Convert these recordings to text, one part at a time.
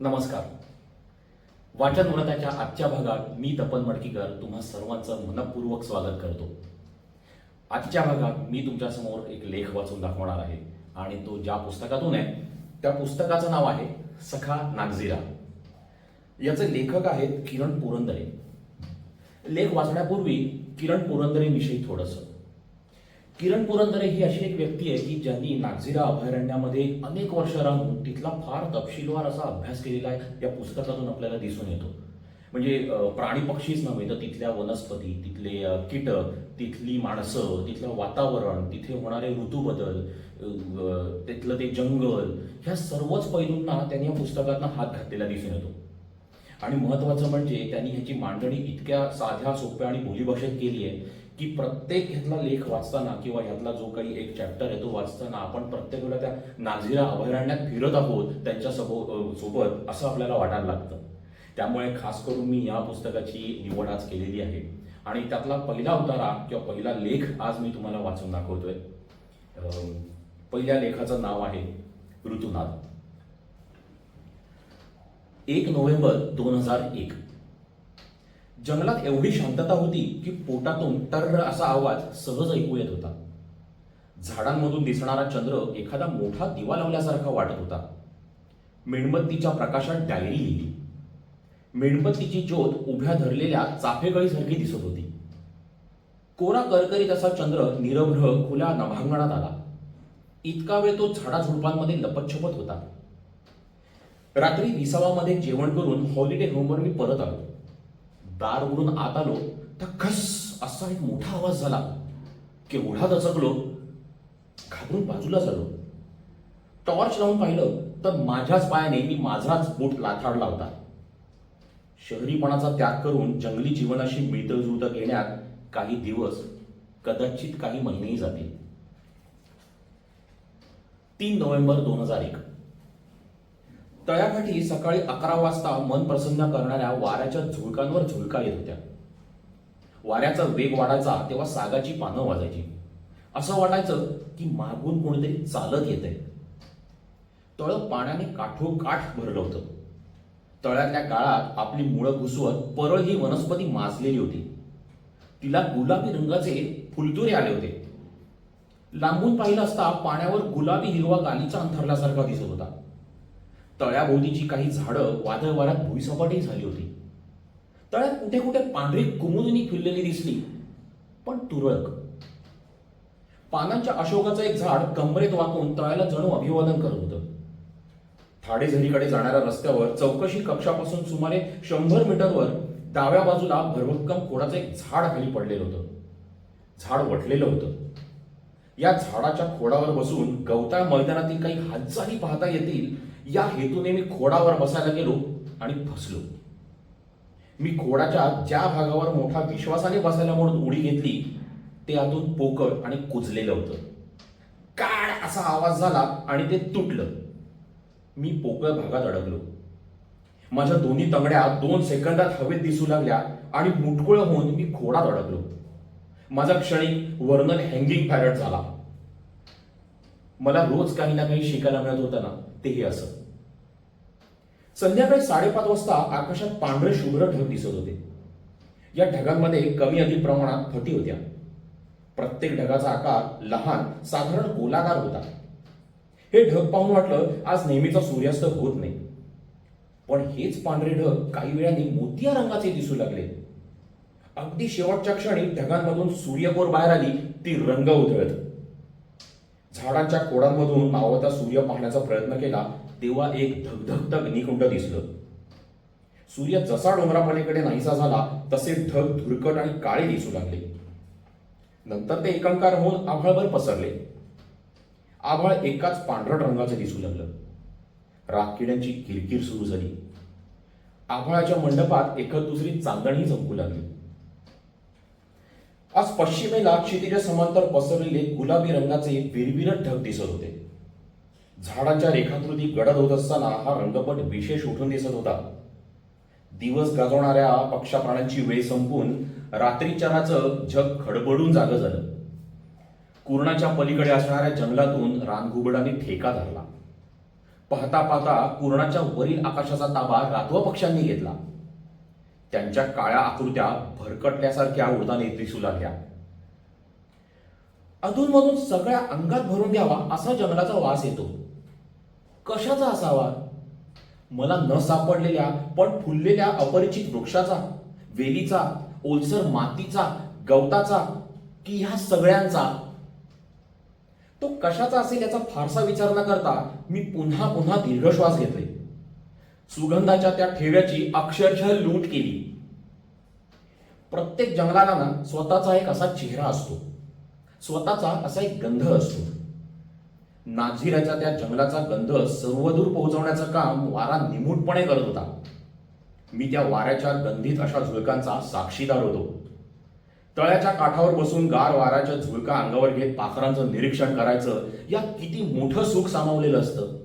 नमस्कार. वाचन व्रताच्या आजच्या भागात मी तपन मडकीकर तुम्हा सर्वांचं मनपूर्वक स्वागत करतो. आजच्या भागात मी तुमच्यासमोर एक लेख वाचून दाखवणार आहे आणि तो ज्या पुस्तकातून आहे त्या पुस्तकाचं नाव आहे सखा नागझिरा. याचे लेखक आहेत किरण पुरंदरे. लेख वाचण्यापूर्वी किरण पुरंदरेविषयी थोडंसं. किरण पुरंदरे ही अशी एक व्यक्ती आहे की ज्यांनी नागझिरा अभयारण्यामध्ये अनेक वर्ष राहून तिथला फार तपशीलवार असा अभ्यास केलेला आहे या पुस्तकातून आपल्याला दिसून येतो. म्हणजे प्राणी पक्षीच नव्हे तर तिथल्या वनस्पती तिथले कीटक तिथली माणसं तिथलं वातावरण तिथे होणारे ऋतू बदल तिथलं ते जंगल ह्या सर्वच पैलूंना त्यांनी या पुस्तकातनं हात घातलेला दिसून येतो. आणि महत्वाचं म्हणजे त्यांनी ह्याची मांडणी इतक्या साध्या सोप्या आणि बोलीभाषेत केली आहे की प्रत्येक ह्यातला लेख वाचताना किंवा ह्यातला जो काही एक चॅप्टर आहे तो वाचताना आपण प्रत्येक वेळेला त्या नाझिरा अभयारण्यात फिरत आहोत त्यांच्या सबो सोबत असं आपल्याला वाटायला लागतं. त्यामुळे खास करून मी या पुस्तकाची निवड आज केलेली आहे. आणि त्यातला पहिला उतारा किंवा पहिला लेख आज मी तुम्हाला वाचून दाखवतोय. पहिल्या लेखाचं नाव आहे ऋतुनाद. एक नोव्हेंबर दोन हजार एक. जंगलात एवढी शांतता होती की पोटातून टर्र असा आवाज सहज ऐकू येत होता. झाडांमधून दिसणारा चंद्र एखादा मोठा दिवा लावल्यासारखा वाटत होता. मेणबत्तीच्या प्रकाशात डायरी लिहिली. मेणबत्तीची ज्योत उभ्या धरलेल्या चाफेगळीसारखी दिसत होती. कोरा करकरीत असा चंद्र निरभ्र खुल्या नभांगणात आला. इतका वेळ तो झाडाझुडपांमध्ये लपतछपत होता. रात्री विसावामध्ये जेवण करून हॉलिडे होमवर मी परत आलो. दार उघडून आत आलो तर खस असा एक मोठा आवाज झाला. केवढा दचकलो घाबरून बाजूला झालो. टॉर्च लावून पाहिलं तर माझ्याच पायाने मी माझाच बोट लाथाडला होता. शहरीपणाचा त्याग करून जंगली जीवनाशी मिळतजुळत घेण्यात काही दिवस कदाचित काही महिनेही जातील. तीन नोव्हेंबर दोन हजार एक. तळ्याकाठी सकाळी अकरा वाजता मन प्रसन्न करणाऱ्या वाऱ्याच्या झुळकांवर झुळका येत होत्या. वाऱ्याचा वेग वाढायचा तेव्हा सागाची पानं वाजायची. असं वाटायचं की मागून कोणीतरी चालत येत आहे तळ पाण्याने काठोकाठ भरलं होतं. तळ्यातल्या काळात आपली मुळं घुसवत परळ ही वनस्पती माजलेली होती. तिला गुलाबी रंगाचे फुलतुरे आले होते. लांबून पाहिलं असता पाण्यावर गुलाबी हिरवा गालीचा अंथरल्यासारखा दिसत होता. तळ्याभोवतीची काही झाडं वादळ वाऱ्यात भुईसपाटी झाली होती. तळ्यात कुठे कुठे पांढरी कुमुदिनी फिरलेली दिसली पण तुरळक. पानांच्या अशोकाचं एक झाड कमरेत वाकून तळ्याला जणू अभिवादन करत होतं. थाडेझरीकडे जाणाऱ्या रस्त्यावर चौकशी कक्षापासून सुमारे शंभर मीटरवर डाव्या बाजूला भरभक्कम खोडाचं एक झाड खाली पडलेलं होतं. झाड वटलेलं होतं. या झाडाच्या खोडावर बसून गवताळ मैदानातील काही हालचाली पाहता येतील या हेतूने मी खोडावर बसायला गेलो आणि फसलो. मी खोडाच्या ज्या भागावर मोठा विश्वासाने बसायला म्हणून उडी घेतली ते आतून पोकळ आणि कुजलेलं होतं. काळ असा आवाज झाला आणि ते तुटलं. मी पोकळ भागात अडकलो. माझ्या दोन्ही तंगड्या दोन सेकंदात हवेत दिसू लागल्या आणि मुटकुळ होऊन मी खोडात अडकलो. माझा क्षणिक वर्णन हँगिंग पॅरट झाला. मला रोज काही ना काही शिकायला मिळत होतं ना तेही असं. संध्याकाळी साडेपाच वाजता आकाशात पांढरे शुभ्र ढग दिसत होते. या ढगांमध्ये कमी अधिक प्रमाणात फटी होत्या. प्रत्येक ढगाचा आकार लहान साधारण गोलाकार होता. हे ढग पाहून वाटलं आज नेहमीचा सूर्यास्त होत नाही. पण हेच पांढरे ढग काही वेळाने मोतिया रंगाचे दिसू लागले. अगदी शेवटच्या क्षणी ढगांमधून सूर्यकोर बाहेर आली ती रंग उधळत. झाडांच्या खोडांमधून मावळता सूर्य पाहण्याचा प्रयत्न केला तेव्हा एक धगधगत अग्निकुंड दिसलं. सूर्य जसा डोंगरापलीकडे नाहीसा झाला तसे ढग धुरकट आणि काळे दिसू लागले. नंतर ते एकांकार होऊन आभाळभर पसरले. आभाळ एकाच पांढरट रंगाचे दिसू लागलं. राखकिड्यांची किरकिर सुरू झाली. आभाळाच्या मंडपात एकत दुसरी चांदणी चमकू लागली. आज पश्चिमेला क्षितिजा समांतर पसरलेले गुलाबी रंगाचे विरविरट ढग दिसत होते. झाडांच्या रेखाकृती गडद होत असताना हा रंगपट विशेष उठून दिसत होता. दिवस गाजवणाऱ्या पक्षा प्राण्यांची वेळ संपून रात्रीचराचं जग खडबडून जागं झालं. कुर्णाच्या पलीकडे असणाऱ्या जंगलातून रानघुबडाने ठेका धरला. पाहता पाहता कुरणाच्या वरील आकाशाचा ताबा रातवा पक्ष्यांनी घेतला. त्यांच्या काळ्या आकृत्या भरकटल्यासारख्या उडताना दिसू लागल्या अधूनमधून सगळ्या अंगात भरून द्यावा असा जंगलाचा वास येतो. कशाचा असावा मला न सापडलेल्या पण फुललेल्या अपरिचित वृक्षाचा वेलीचा ओलसर मातीचा गवताचा की ह्या सगळ्यांचा? तो कशाचा असेल याचा फारसा विचार न करता मी पुन्हा पुन्हा दीर्घश्वास घेतोय. घेतले सुगंधाच्या त्या ठेव्याची अक्षरशः लूट केली. प्रत्येक जंगलाला ना स्वतःचा एक असा चेहरा असतो. स्वतःचा असा एक गंध असतो. नागझिराच्या त्या जंगलाचा गंध सर्वदूर पोहोचवण्याचं काम वारा निमूटपणे करत होता. मी त्या वाऱ्याच्या गंधीत अशा झुळकांचा साक्षीदार होतो. तळ्याच्या काठावर बसून गार वाऱ्याच्या झुळका अंगावर घेत पाखरांचं निरीक्षण करायचं या किती मोठं सुख सामावलेलं असतं.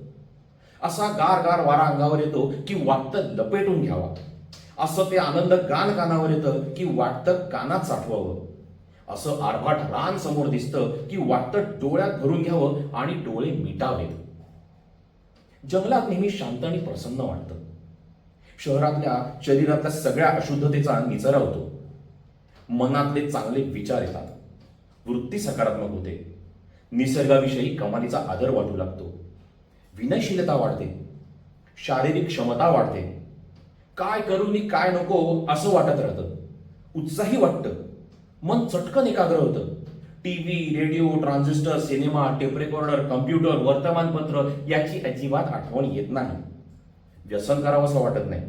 असा गार गार वारा अंगावर येतो की वाटतं लपेटून घ्यावा. असं ते आनंद गान कानावर येतं की वाटतं कानात साठवावं. असं आरभाट रान समोर दिसतं की वाटतं डोळ्यात भरून घ्यावं आणि डोळे मिटावेत. जंगलात नेहमी शांत आणि प्रसन्न वाटतं. शहरातल्या शरीरातल्या सगळ्या अशुद्धतेचा निचरा होतो. मनातले चांगले विचार येतात. वृत्ती सकारात्मक होते. निसर्गाविषयी कमालीचा आदर वाटू लागतो. विनयशीलता वाढते. शारीरिक क्षमता वाढते. काय करू नि काय नको असं वाटत राहतं. उत्साही वाटतं. मन चटकन एकाग्र होतं. T V radio transistor cinema tape recorder computer वर्तमानपत्र याची अजिबात आठवण येत नाही. व्यसन करावंसं वाटत नाही.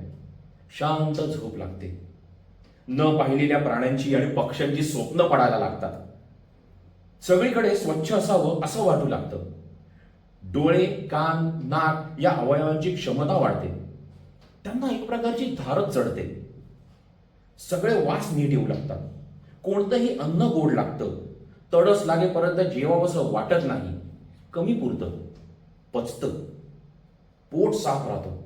शांत झोप लागते. न पाहिलेल्या प्राण्यांची आणि पक्ष्यांची स्वप्न पडायला लागतात. सगळीकडे स्वच्छ असावं असं वाटू लागतं. डोळे कान नाक या अवयवांची क्षमता वाढते. त्यांना एक प्रकारची धारच चढते. सगळे वास नीट येऊ लागतात. कोणतंही अन्न गोड लागतं. तडस लागेपर्यंत जेवावंसं वाटत नाही. कमी पुरतं. पचतं. पोट साफ राहतं.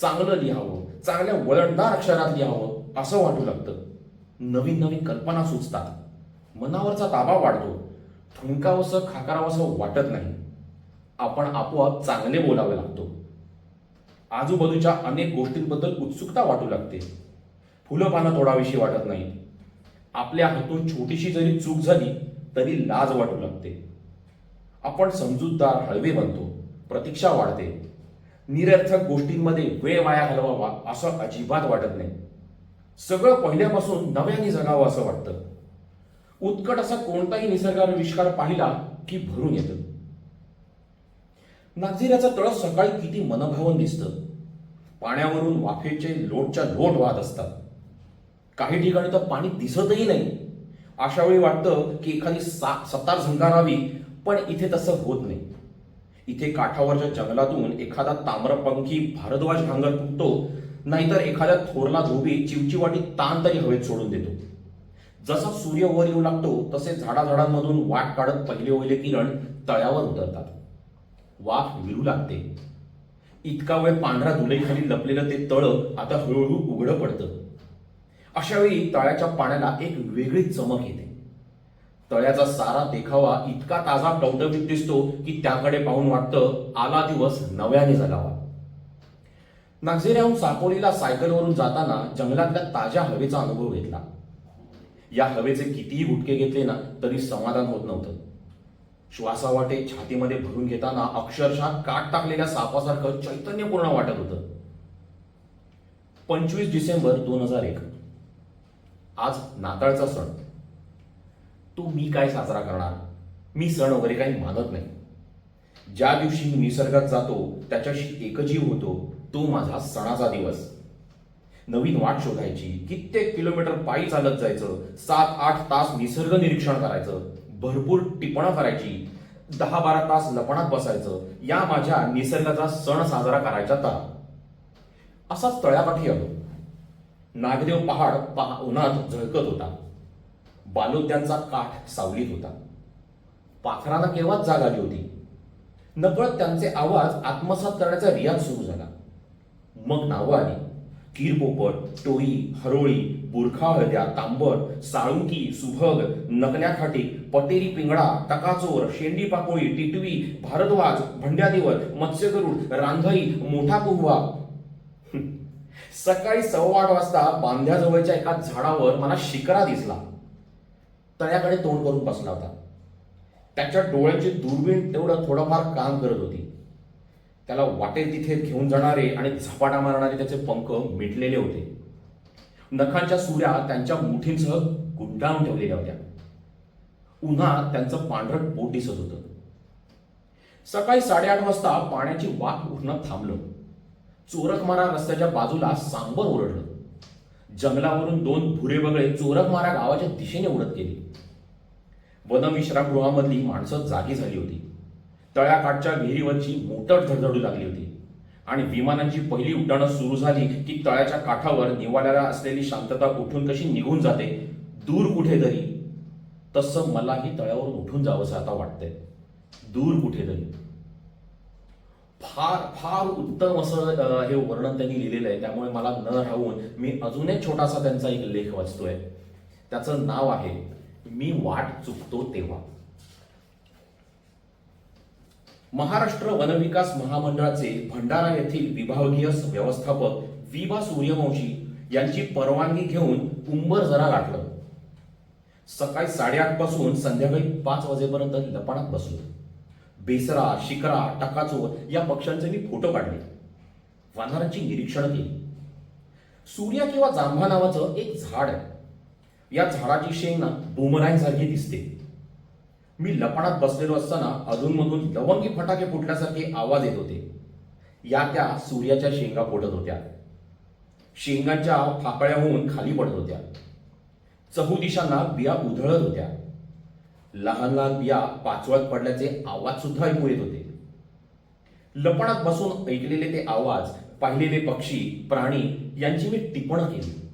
चांगलं लिहावं चांगल्या वळणदार अक्षरात लिहावं असं वाटू लागतं. नवीन नवीन कल्पना सुचतात. मनावरचा ताबा वाढतो. ठुणकावंसं खाकारावंसं वाटत नाही. आपण आपोआप चांगले बोलावे लागतो. आजूबाजूच्या अनेक गोष्टींबद्दल उत्सुकता वाटू लागते. फुलं पानं तोडाविषयी वाटत नाही. आपल्या हातून छोटीशी जरी चूक झाली तरी लाज वाटू लागते. आपण समजूतदार हळवे बनतो प्रतीक्षा वाढते. निरर्थक गोष्टींमध्ये वेळ वाया घालवावा असं अजिबात वाटत नाही. सगळं पहिल्यापासून नव्याने जगावं असं वाटतं. उत्कट असा कोणताही निसर्गाविष्कार पाहिला की भरून येतं. नागझिऱ्याचं तळ सकाळी किती मनभावन दिसतं. पाण्यावरून वाफेचे लोटच्या लोट वाहत असतात. काही ठिकाणी तर पाणी दिसतही नाही. अशा वेळी वाटतं की एखादी सा सतार झंकारावी पण इथे तसं होत नाही. इथे काठावरच्या जंगलातून एखादा ताम्रपंखी भारद्वाज भांगर फुटतो नाहीतर एखाद्या थोरला धोबी चिवचिवाटी ताण तरी हवेत सोडून देतो. जसा सूर्य वर येऊ लागतो तसे झाडाझाडांमधून वाट काढत पहिले ओहिले किरण तळ्यावर उतरतात. वाफ विरू लागते. इतका वेळ पांढरा धुलेखाली लपलेलं ते तळ आता हळूहळू उघडं पडतं. अशा वेळी तळ्याच्या पाण्याला एक वेगळी चमक येते. तळ्याचा सारा देखावा इतका ताजा टवटवीत दिसतो की त्याकडे पाहून वाटतं आला दिवस नव्याने जगावा. नागझिऱ्याहून साकोलीला सायकलवरून जाताना जंगलातल्या ताज्या हवेचा अनुभव घेतला. या हवेचे कितीही गुटके घेतले ना तरी समाधान होत नव्हतं. श्वासावाटे छातीमध्ये भरून घेताना अक्षरशः काट टाकलेल्या सापासारखं चैतन्यपूर्ण वाटत होतं. पंचवीस डिसेंबर दोन हजार एक. आज नाताळचा सण. तो मी काय साजरा करणार? मी सण वगैरे काही मानत नाही. ज्या दिवशी मी निसर्गात जातो त्याच्याशी एकजीव होतो तो माझा सणाचा दिवस. नवीन वाट शोधायची कित्येक किलोमीटर पायी चालत जायचं सात आठ तास निसर्ग निरीक्षण करायचं. भरपूर टिपणं करायची. दहा बारा तास लपणात बसायचं. या माझ्या निसर्गाचा सण साजरा करायचा तर असाच तळ्याकाठी आलो. नागदेव पहाड पहा उन्हात झळकत होता. बालोद्यांचा काठ सावलीत होता. पाखरांना केव्हाच जाग आली होती? नकळत त्यांचे आवाज आत्मसात करण्याचा रियाज सुरू झाला. मग नावं आली. कीरपोपट टोळी हरोळी बुरखा हळद्या तांबर साळुंकी सुभग नकण्याखाटी पटेरी पिंगडा टकाचोर शेंडी पाकोळी टिटवी भारद्वाज भंड्यादेवर मत्स्यगरुड रांधई मोठा कुहवा सकाळी सव्वा आठ वाजता बांध्याजवळच्या एका झाडावर मला शिकरा दिसला. तळ्याकडे तोंड करून बसला होता. त्याच्या डोळ्याची दुर्बीण तेवढं थोडंफार काम करत होती. त्याला वाटेल तिथे घेऊन जाणारे आणि झपाटा मारणारे त्याचे पंख मिटलेले होते. नखांच्या सुऱ्या त्यांच्या मुठींसह गुंडाळून ठेवलेल्या होत्या. उन्हात त्यांचं पांढरट पोट दिसत होतं. सकाळी साडेआठ वाजता पाण्याची वाट उठणं थांबलं. चोरकमारा रस्त्याच्या बाजूला सांबर ओरडलं. जंगलावरून दोन भुरे बगळे चोरकमारा गावाच्या दिशेने उडत गेली. वनविश्रामगृहामधली माणसं जागी झाली होती. तळ्याकाठच्या विहिरीवरची मोटर धडधडू लागली होती. आणि विमानांची पहिली उड्डाणं सुरू झाली की तळ्याच्या काठावर निवाल्याला असलेली शांतता उठून कशी निघून जाते दूर कुठेतरी. तसं मलाही तळ्यावरून उठून जावंसं आता वाटतंय. दूर कुठेतरी. फार फार उत्तम असं हे वर्णन त्यांनी लिहिलेलं आहे. त्यामुळे मला न राहून मी अजून एक छोटासा त्यांचा एक लेख वाचतोय. त्याचं नाव आहे मी वाट चुकतो तेव्हा. महाराष्ट्र वनविकास महामंडळाचे भंडारा येथील विभागीय व्यवस्थापक विभा सूर्यवंशी यांची परवानगी घेऊन उंबर जरा गाठलं. सकाळी साडेआठपासून संध्याकाळी पाच वाजेपर्यंत लपाणात बसलो. बेसरा शिकरा टकाचोर या पक्ष्यांचे मी फोटो काढले. वानरांची निरीक्षण केली. सूर्या किंवा जांभा नावाचं एक झाड आहे. या झाडाची शेंग ना बुमराईसारखी दिसते. मी लपणात बसलेलो असताना अधूनमधून लवंगी फटाके फुटल्यासारखे आवाज येत होते. या त्या सूर्याच्या शेंगा फोडत होत्या. शेंगांच्या फाकळ्या होऊन खाली पडत होत्या. चहुदिशांना बिया उधळत होत्या. लहान लहान बिया पाचवत पडल्याचे आवाज सुद्धा ऐकू येत होते. लपणात बसून ऐकलेले ते आवाज पाहिलेले पक्षी प्राणी यांची मी टिपणं केली.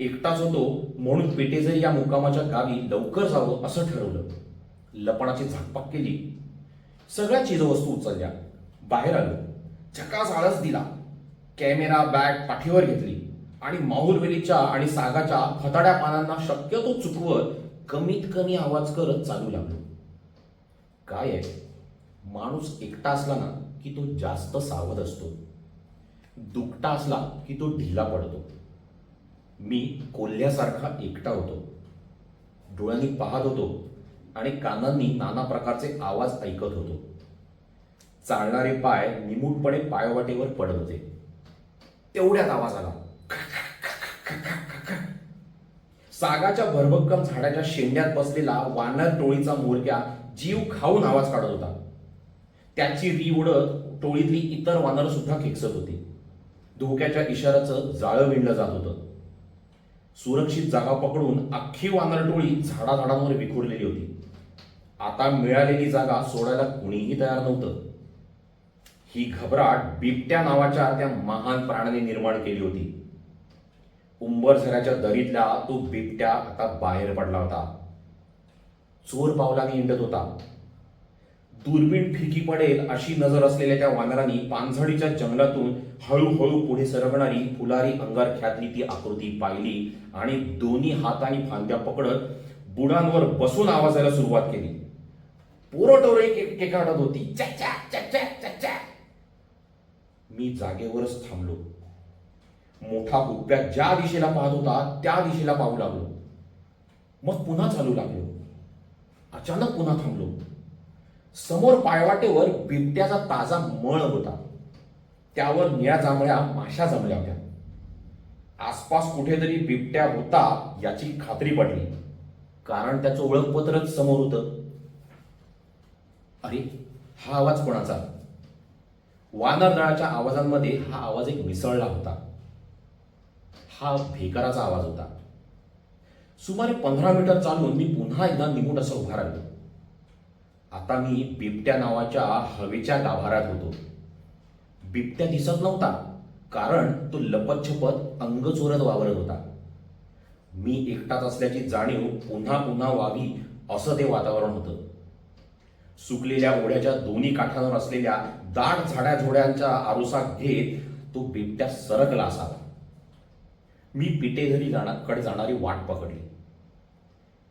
एकटाच होतो म्हणून पेटेजर या मुकामाच्या गावी लवकर जावं असं ठरवलं. लपणाची झाकपाक केली. सगळ्या चीजवस्तू उचलल्या. बाहेर आलो. झकास आळस दिला. कॅमेरा बॅग पाठीवर घेतली. आणि माहुरवेलीच्या आणि सागाच्या फताड्या पानांना शक्यतो चुकवत कमीत कमी आवाज करत चालू लागलो. काय आहे? माणूस एकटा असला ना की तो जास्त सावध असतो. दुकटा असला की तो ढिला पडतो. मी कोल्ह्यासारखा एकटा होतो. डोळ्यांनी पाहत होतो. आणि कानांनी नाना प्रकारचे आवाज ऐकत होतो. चालणारे पाय निमूटपणे पायवाटेवर पडत होते. तेवढ्यात आवाज आला. सागाच्या भरभक्कम झाडाच्या शेंड्यात बसलेला वानर टोळीचा मोरक्या जीव खाऊन आवाज काढत होता. त्याची री उडत टोळीतली इतर वानर सुद्धा खेकसत होती. धोक्याच्या इशाऱ्याचं जाळं विणलं जात होतं. सुरक्षित जागा पकडून अख्खी वानर टोळी झाडाझाडांवर विखुरलेली होती. आता मिळालेली जागा सोडायला कुणीही तयार नव्हतं. ही घबराट बिबट्या नावाच्या त्या महान प्राण्याने निर्माण केली होती. उंबरझऱ्याच्या दरीतला तो बिबट्या आता बाहेर पडला होता. चोर पावलाने हिंडत होता. दुर्बीण फिकी पडेल अशी नजर असलेल्या त्या वानरांनी पानझडीच्या जंगलातून हळूहळू पुढे सरकणारी फुलारी अंगारख्यातली ती आकृती पाहिली आणि दोन्ही हातांनी फांद्या पकडत बुडांवर बसून आवाजायला सुरुवात केली. पोरटोरे केकाडत होती. च्या, च्या, च्या, च्या, मी जागेवरच थांबलो. मोठा गुप्प्या ज्या दिशेला पाहत होता त्या दिशेला पाहू लागलो. मग पुन्हा चालू लागलो. अचानक पुन्हा थांबलो. समोर पायवाटेवर बिबट्याचा ताजा मळ होता. त्यावर निळ्या जांभळ्या माशा जमल्या होत्या. आसपास कुठेतरी बिबट्या होता याची खात्री पडली. कारण त्याचं ओळखपत्रच समोर होतं. अरे हा आवाज कोणाचा? वानरदळाच्या आवाजांमध्ये हा आवाज एक मिसळला होता. हा भेकराचा आवाज होता. सुमारे पंधरा मीटर चालून मी पुन्हा एकदा निमूट असं उभा राहिलो. आता मी बिबट्या नावाच्या हवेच्या गाभाऱ्यात होतो. बिबट्या दिसत नव्हता कारण तो लपतछपत अंग चोरत वावरत होता. मी एकटाच असल्याची जाणीव पुन्हा पुन्हा व्हावी असं ते वातावरण होतं. सुकलेल्या ओढ्याच्या दोन्ही काठांवर असलेल्या दाट झाड्या झोड्यांच्या आरुसात घेत तो बिबट्या सरकला असावा. मी पिटेधरी जाणाकडे जाणारी वाट पकडली.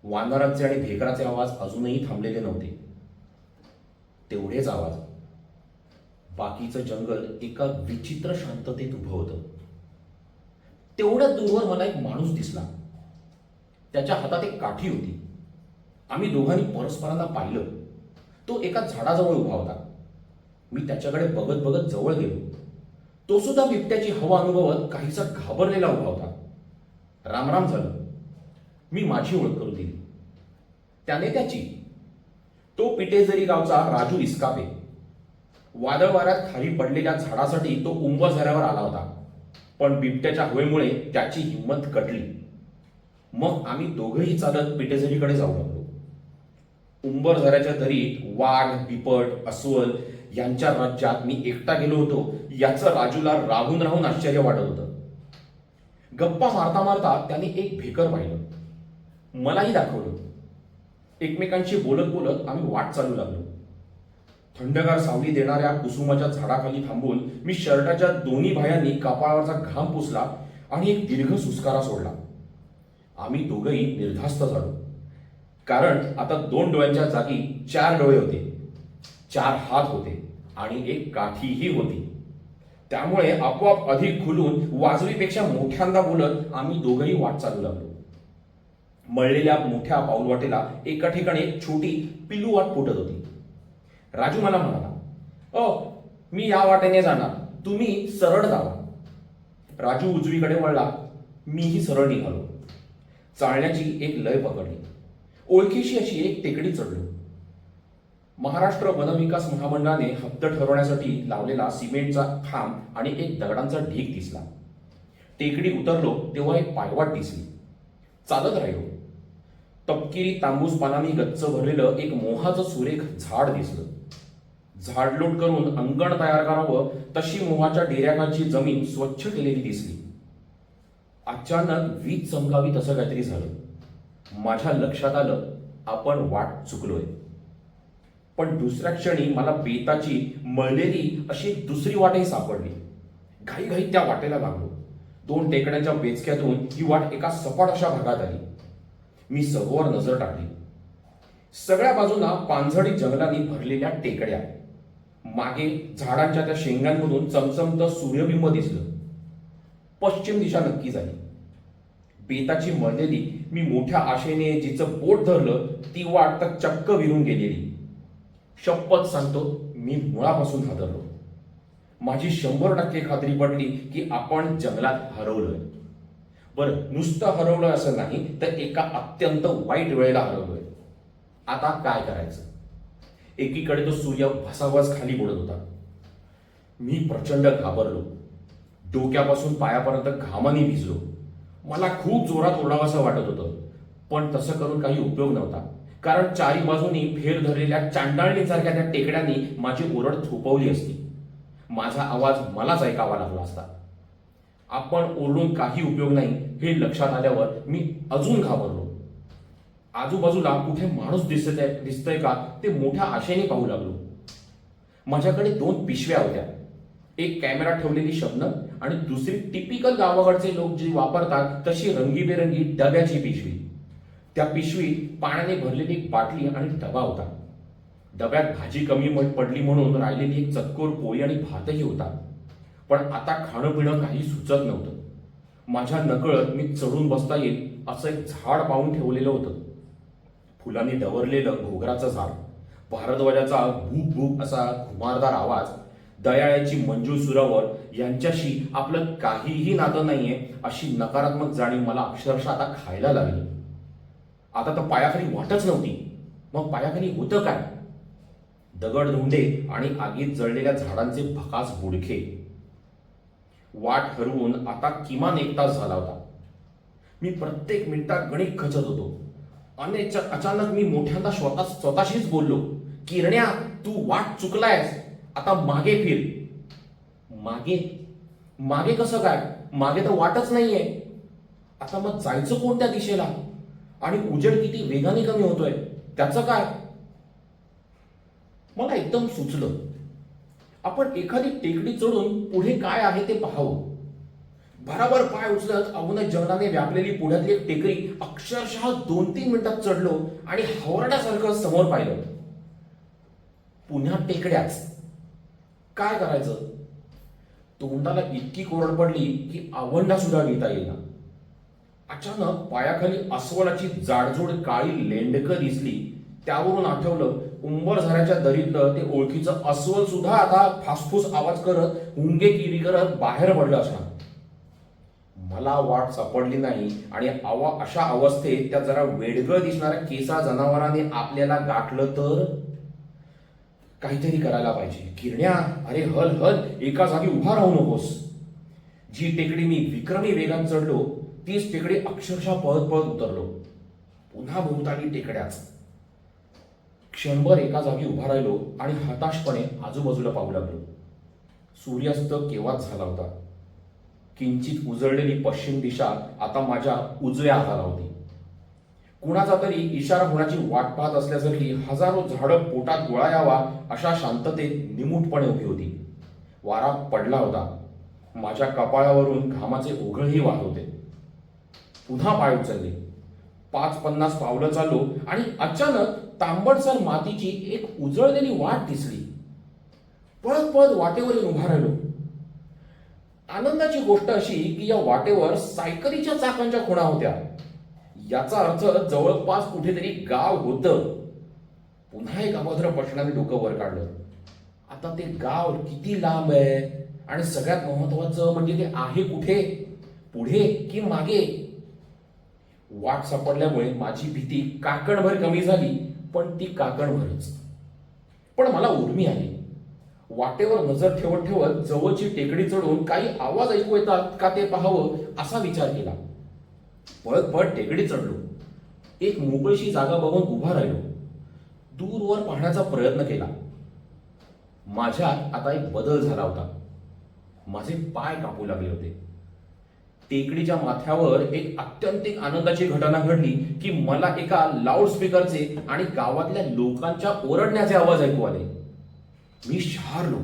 वानरांचे आणि भेकराचे आवाज अजूनही थांबलेले नव्हते. तेवढेच आवाज. बाकीचं जंगल एका विचित्र शांततेत उभं होतं. तेवढ्या दूरवर मला एक माणूस दिसला. त्याच्या हातात एक काठी होती. आम्ही दोघांनी परस्परांना पाहिलं. तो एका झाडाजवळ उभा होता. मी त्याच्याकडे बघत बघत जवळ गेलो. तो सुद्धा बिबट्याची हवा अनुभवत काहीसा घाबरलेला उभा होता. रामराम झालं. मी माझी ओळख करून दिली. त्याने त्याची. तो पिटेझरी गावचा राजू इस्कापे. वादळ वाऱ्यात खाली पडलेल्या झाडासाठी तो उंब झऱ्यावर आला होता. पण बिबट्याच्या हवेमुळे त्याची हिंमत कटली. मग आम्ही दोघंही चालत पिटेझरीकडे जाऊ उंबरझऱ्याच्या उंबर झऱ्याच्या दरीत वाघ बिपट अस्वल यांच्या राज्यात मी एकटा गेलो होतो. याचं राजूला राहून राहून आश्चर्य वाटत होतं. गप्पा मारता मारता त्याने एक भेकर पाहिलं. मलाही दाखवलं. एकमेकांशी बोलत बोलत आम्ही वाट चालू लागलो. थंडगार सावली देणाऱ्या कुसुमाच्या झाडाखाली थांबून मी शर्टाच्या दोन्ही भायांनी कपाळावरचा घाम पुसला आणि एक दीर्घ सुस्कारा सोडला. आम्ही दोघंही निर्धास्त झालो. कारण आता दोन डोळ्यांच्या जागी चार डोळे होते. चार हात होते आणि एक काठीही होती. त्यामुळे आपोआप अधिक खुलून वाजवीपेक्षा मोठ्यांदा बोलत आम्ही दोघंही वाट चालू लागलो. मळलेल्या मोठ्या पाऊलवाटेला एका ठिकाणी एक छोटी पिल्लू वाट फुटत होती. राजू मला म्हणाला ओ मी या वाटेने जाणार. तुम्ही सरळ जावा. राजू उजवीकडे वळला. मीही सरळ निघालो. चालण्याची एक लय पकडली. ओळखीशी अशी एक टेकडी चढलो. महाराष्ट्र वनविकास महामंडळाने हप्त ठरवण्यासाठी लावलेला सिमेंटचा खांब आणि एक दगडांचा ढीक दिसला. टेकडी उतरलो तेव्हा एक पायवाट दिसली. चालत राहिलो. तपकिरी तांबूस पानांनी गच्च भरलेलं एक मोहाचं सुरेख झाड दिसलं. झाडलोट करून अंगण तयार करावं तशी मोहाच्या डेऱ्याखालची जमीन स्वच्छ केलेली दिसली. अचानक वीज चमकावी तसं काहीतरी झालं. माझ्या लक्षात आलं आपण वाट चुकलोय. पण दुसऱ्या क्षणी मला बेताची मळलेली अशी दुसरी वाटही सापडली. घाई त्या वाटेला लागलो. दोन टेकड्यांच्या बेचक्यातून ही वाट एका सपाट अशा भागात आली. मी सभोवर नजर टाकली. सगळ्या बाजूला पानझडी जंगलांनी भरलेल्या टेकड्या. मागे झाडांच्या त्या शेंगांमधून चमचमत सूर्यबिंब दिसलं. पश्चिम दिशा नक्की झाली. पेताची मळलेली मी मोठ्या आशेने जिचं पोट धरलं ती वाट तर चक्क विरून गेलेली. शपथ सांगतो मी मुळापासून हादरलो. माझी शंभर टक्के खात्री पडली की आपण जंगलात हरवलोय. बरं नुसतं हरवलं असं नाही तर एका अत्यंत वाईट वेळेला हरवलोय. आता काय करायचं? एकीकडे तो सूर्य भसाभस खाली बोलत होता. मी प्रचंड घाबरलो. डोक्यापासून पायापर्यंत घामाने भिजलो. मला खूप जोरात ओरडावंसं वाटत होतं. पण तसं करून काही उपयोग नव्हता. कारण चारी बाजूनी फेर धरलेल्या चांडाळणीसारख्या त्या टेकड्यांनी माझी ओरड थोपवली असती. माझा आवाज मलाच ऐकावा लागला असता. आपण ओरडून काही उपयोग नाही हे लक्षात आल्यावर मी अजून घाबरलो. आजूबाजूला कुठे माणूस दिसत आहे दिसतोय का ते मोठ्या आशेने पाहू लागलो. माझ्याकडे दोन पिशव्या होत्या. एक कॅमेरा ठेवलेली शब्द आणि दुसरी टिपिकल गावाकडचे लोक जी वापरतात तशी रंगीबेरंगी डब्याची पिशवी. त्या पिशवीत पाण्याने भरलेली एक बाटली आणि डबा होता. डब्यात भाजी कमी म- पडली म्हणून राहिलेली एक चतकोर पोळी आणि भातही होता. पण आता खाणं पिणं काही सुचत नव्हतं. माझ्या नकळत मी चढून बसता येईल असं एक झाड पाहून ठेवलेलं होतं. फुलांनी डवरलेलं घोगराचं झाड भारद्वाजाचा भूक भूक असा घुमारदार आवाज दयाळ्याची मंजूळ सुरावर यांच्याशी आपलं काहीही नातं नाहीये अशी नकारात्मक जाणीव मला अक्षरशः आता खायला लागली. आता तर पायाखाली वाटच नव्हती. मग पायाखाली होतं काय? दगड धुंडे आणि आगीत जळलेल्या झाडांचे भकास बुडखे. वाट हरवून आता किमान एक तास झाला होता. मी प्रत्येक मिनिटात गणित खचत होतो. आणि च- अचानक मी मोठ्यांदा स्वतः स्वतःशीच बोललो किरण्या तू वाट चुकलायस. आता मागे फिर. मागे. मागे कसं काय? मागे तर वाटच नाहीये. आता मग जायचं कोणत्या दिशेला? आणि उजेड किती वेगाने कमी होतोय? त्याचं काय? मला एकदम सुचलं. आपण एखादी टेकडी चढून पुढे काय आहे ते पाहावं. भराभर पाय उचलत अवनत जंगलाने व्यापलेली पुण्यातली एक टेकडी अक्षरशः दोन तीन मिनिटात चढलो आणि हावरण्यासारखं समोर पाहिलं. पुन्हा टेकड्याच. काय करायचं? तोंडाला इतकी कोरड पडली की आवंडा सुद्धा घेता येईना. अचानक पायाखाली अस्वलाची जाडजोड काळी लेंडकं दिसली. त्यावरून आठवलं उंबर झऱ्याच्या दरीतलं ते ओळखीचं अस्वल सुद्धा आता फासफूस आवाज करत हुंगे किरी करत बाहेर पडलं असणार. मला वाट सापडली नाही आणि आवा अशा अवस्थेत त्या जरा वेडगळ दिसणाऱ्या केसा जनावराने आपल्याला गाठलं तर? काहीतरी करायला पाहिजे. किरण्या अरे हल हल एका जागी उभा राहू नकोस. जी टेकडी मी विक्रमी वेगात चढलो तीच टेकडी अक्षरशः पळत पळत उतरलो. पुन्हा भोवताली टेकड्याच क्षणभर एका जागी उभा राहिलो आणि हताशपणे आजूबाजूला पाहू लागलो. सूर्यास्त केव्हाच झाला होता. किंचित उजळलेली पश्चिम दिशा आता माझ्या उजव्या हाताला होती. कुणाचा तरी इशारा होण्याची वाट पाहत असल्यासारखी हजारो झाडं पोटात गोळा यावा अशा शांततेत निमूटपणे उभी होती. वारा पडला होता. माझ्या कपाळावरून घामाचे ओघळही वाहत होते. पुन्हा पाय उचलले. पाच पन्नास पावलं चाललो आणि अचानक तांबडसर मातीची एक उजळलेली वाट दिसली. पळत पळत वाटेवर उभा राहिलो. आनंदाची गोष्ट अशी की या वाटेवर सायकलीच्या चाकांच्या खुणा होत्या. याचा अर्थ जवळपास कुठेतरी गाव होतं. पुन्हा एक अभद्र प्रश्नाने डोकं वर काढलं. आता ते गाव किती लांब आहे? आणि सगळ्यात महत्वाचं म्हणजे ते आहे कुठे? पुढे की मागे? वाट सापडल्यामुळे माझी भीती काकणभर कमी झाली पण ती काकणभरच. पण मला उर्मी आली. वाटेवर नजर ठेवत ठेवत जवळची टेकडी चढून काही आवाज ऐकू येतात का ते पाहावं असा विचार केला. पळत पळत टेकडी चढलो. एक मोकळीशी जागा बघून उभा राहिलो. दूरवर पाहण्याचा प्रयत्न केला. माझ्यात आता एक बदल झाला होता. माझे पाय कापू लागले होते. टेकडीच्या माथ्यावर एक अत्यंतिक आनंदाची घटना घडली की मला एका लाऊडस्पीकरचे आणि गावातल्या लोकांच्या ओरडण्याचे आवाज ऐकू आले. मी शहारलो.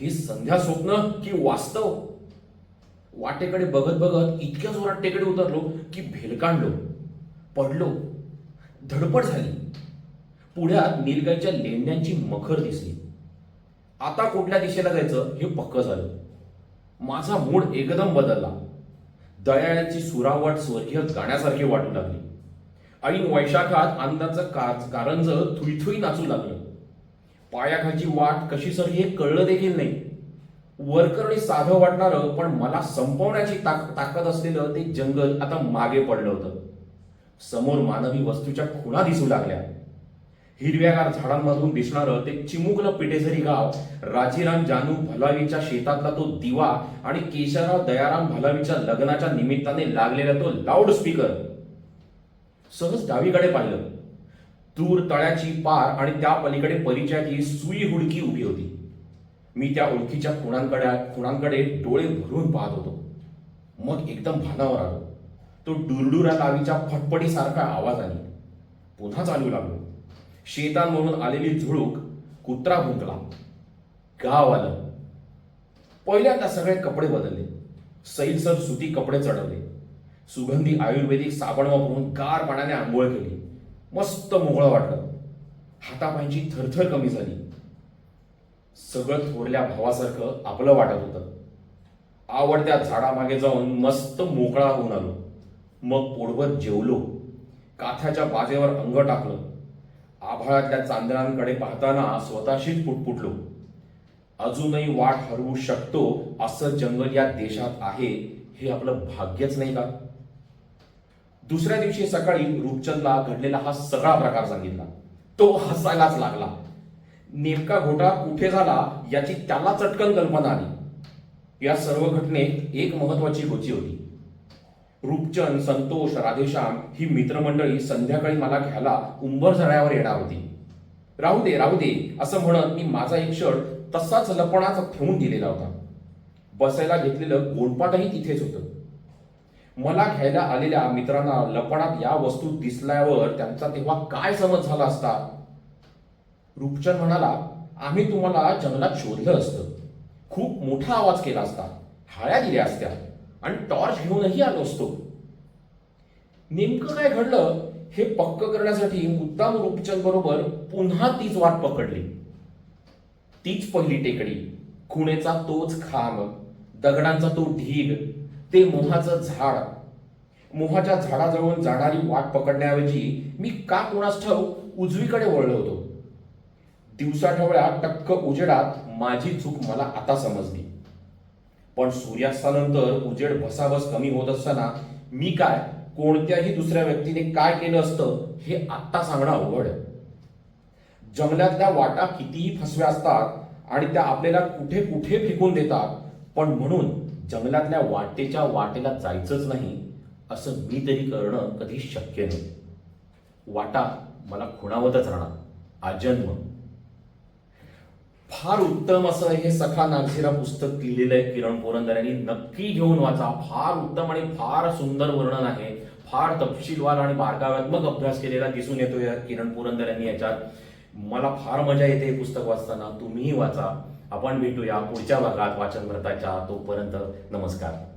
हे संध्या स्वप्न की वास्तव? वाटेकडे बघत बघत इतक्या जोरात टेकडे उतरलो की भेलकांडलो पडलो. धडपड झाली. पुढ्यात निलगाईच्या लेंड्यांची मखर दिसली. आता कुठल्या दिशेला जायचं हे पक्क झालं. माझा मूड एकदम बदलला. दयाळ्याची सुरावट स्वर्गीय गाण्यासारखी वाटू लागली. ऐन वैशाखात आनंदाचं काच कारंज थुईथुई नाचू लागलं. पायाखाची वाट कशी सर हे कळलं देखील नाही. वरकरणी साधं वाटणारं पण मला संपवण्याची ताक ताकद असलेलं ते जंगल आता मागे पडलं होतं. समोर मानवी वस्तूच्या खुणा दिसू लागल्या. हिरव्यागार झाडांमधून दिसणारं ते चिमुकलं पिटेझरी गाव राजीराम जानू भलावीच्या शेतातला तो दिवा आणि केशवराव दयाराम भलावीच्या लग्नाच्या निमित्ताने लागलेला तो लाऊड स्पीकर सहज डावीकडे पाहिलं. दूर तळ्याची पार आणि त्या पलीकडे परिचयाची सुई हुडकी उभी होती. मी त्या ओळखीच्या खुणांकडे खुणांकडे डोळे भरून पाहत होतो. मग एकदम भानावर आलो. तो डुरडुरा लावीच्या फटफटीसारखा आवाज आली. पुन्हा चालू लागलो. शेतांवरून आलेली झुळूक कुत्रा भुंकला. गाव आलं. पहिल्यांदा सगळे कपडे बदलले. सैलसर सुती कपडे चढवले. सुगंधी आयुर्वेदिक साबण वापरून गार पाण्याने आंघोळ केली. मस्त मोकळं वाटलं. हातापायची थरथर कमी झाली. सगळं थोरल्या भावासारखं आपलं वाटत होतं. आवडत्या झाडामागे जाऊन मस्त मोकळा होऊन आलो. मग पोटभर जेवलो. काथ्याच्या बाजेवर अंग टाकलं. आभाळातल्या चांदण्यांकडे पाहताना स्वतःशीच पुटपुटलो. अजूनही वाट हरवू शकतो असं जंगल या देशात आहे हे आपलं भाग्यच नाही का? दुसऱ्या दिवशी सकाळी रूपचंदला घडलेला हा सगळा प्रकार सांगितला. तो हसायलाच लागला. नेमका घोटाळा कुठे झाला याची त्याला चटकन कल्पना आली. या सर्व घटनेत एक महत्वाची गोची होती. रूपचंद संतोष राधेश्याम ही मित्रमंडळी संध्याकाळी मला घ्यायला उंबर झऱ्यावर येणार होती. राहू दे राहू दे असं म्हणत मी माझा एक शर्ट तसाच लपणाच ठेवून दिलेला होता. बसायला घेतलेलं गोंडपाटही तिथेच होतं. मला घ्यायला आलेल्या मित्रांना लपणात या वस्तू दिसल्यावर त्यांचा तेव्हा काय समज झाला असता? रूपचंद म्हणाला आम्ही तुम्हाला जंगलात शोधलं असतं. खूप मोठा आवाज केला असता. हाळ्या दिल्या असत्या. आणि टॉर्च घेऊनही आलो असतो. नेमकं काय घडलं हे पक्क करण्यासाठी मुद्दाम रूपचंद बरोबर पुन्हा तीच वाट पकडली. तीच पहिली टेकडी. खुणेचा तोच खांब दगडांचा तो ढीग ते मोहाचं झाड. मोहाच्या झाडाजवळून जाणारी वाट पकडण्याऐवजी मी का कोणास ठाऊ उजवीकडे वळलो होतो. दिवसाठवळ्या टक्क उजेडात माझी चूक मला आता समजली. पण सूर्यास्तानंतर उजेड भसाभस कमी होत असताना मी काय कोणत्याही दुसऱ्या व्यक्तीने काय केलं असतं हे आत्ता सांगणं अवघड आहे. जंगलातल्या वाटा कितीही फसव्या असतात आणि त्या आपल्याला कुठे कुठे फेकून देतात पण म्हणून जंगलातल्या वाटेच्या वाटेला जायचंच नाही असं मी तरी करणं कधी शक्य नाही. वाटा मला खुणावतच राहणार. आजन्म. फार उत्तम असं हे सखा नागझिरा पुस्तक लिहिलेलं आहे किरण पुरंदर. यांनी नक्की घेऊन वाचा. फार उत्तम आणि फार सुंदर वर्णन आहे. फार तपशीलवार आणि बारकाव्यात्मक अभ्यास केलेला दिसून येतो या किरण पुरंदर यांनी याच्यात. मला फार मजा येते हे पुस्तक वाचताना. तुम्हीही वाचा. आपण भेटूया पुढच्या भागात वाचन भरताच्या तोपर्यंत. नमस्कार.